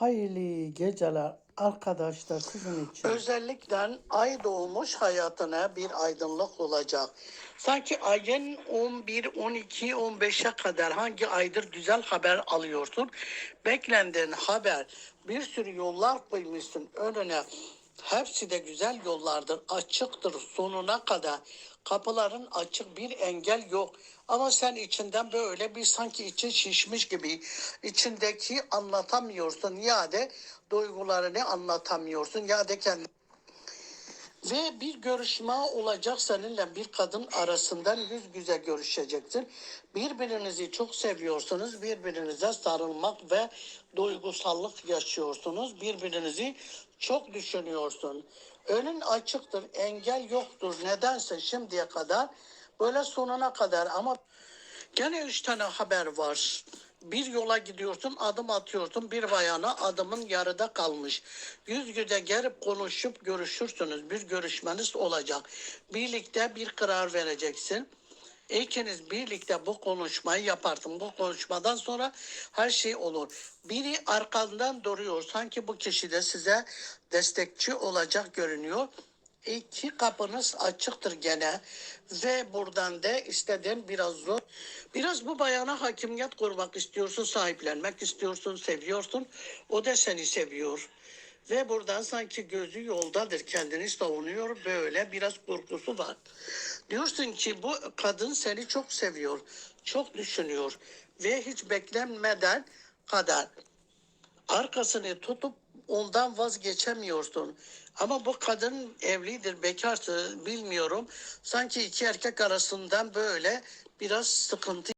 Hayırlı geceler arkadaşlar sizin için. Özellikle ay doğmuş hayatına bir aydınlık olacak. Sanki ayın 11, 12, 15'e kadar hangi aydır güzel haber alıyorsun. Beklendiğin haber bir sürü yollar koymuşsun önüne. Hepsi de güzel yollardır. Açıktır sonuna kadar. Kapıların açık bir engel yok. Ama sen içinden böyle bir sanki için şişmiş gibi içindeki anlatamıyorsun ya da duygularını anlatamıyorsun ya da kendi ve bir görüşme olacak seninle bir kadın arasından yüz yüze görüşeceksin. Birbirinizi çok seviyorsunuz. Birbirinize sarılmak ve duygusallık yaşıyorsunuz. Birbirinizi çok düşünüyorsun. Önün açıktır, engel yoktur. Nedense şimdiye kadar böyle sonuna kadar ama Gene üç tane haber var. Bir yola gidiyorsun, adım atıyorsun. Bir bayana adımın yarıda kalmış. Yüz yüze gelip konuşup görüşürsünüz. Bir görüşmeniz olacak. Birlikte bir karar vereceksin. İkiniz birlikte bu konuşmayı yaparsın. Bu konuşmadan sonra her şey olur. Biri arkandan duruyor. Sanki bu kişi de size destekçi olacak görünüyor. İki kapınız açıktır gene ve buradan da istediğin biraz zor. Biraz bu bayana hakimiyet kurmak istiyorsun, sahiplenmek istiyorsun, seviyorsun. O da seni seviyor. Ve buradan sanki gözü yoldadır, kendini savunuyor. Böyle biraz korkusu var. Diyorsun ki bu kadın seni çok seviyor, çok düşünüyor ve hiç beklenmeden kadar arkasını tutup ondan vazgeçemiyorsun. Ama bu kadın evlidir, bekarsı bilmiyorum. Sanki iki erkek arasından böyle biraz sıkıntı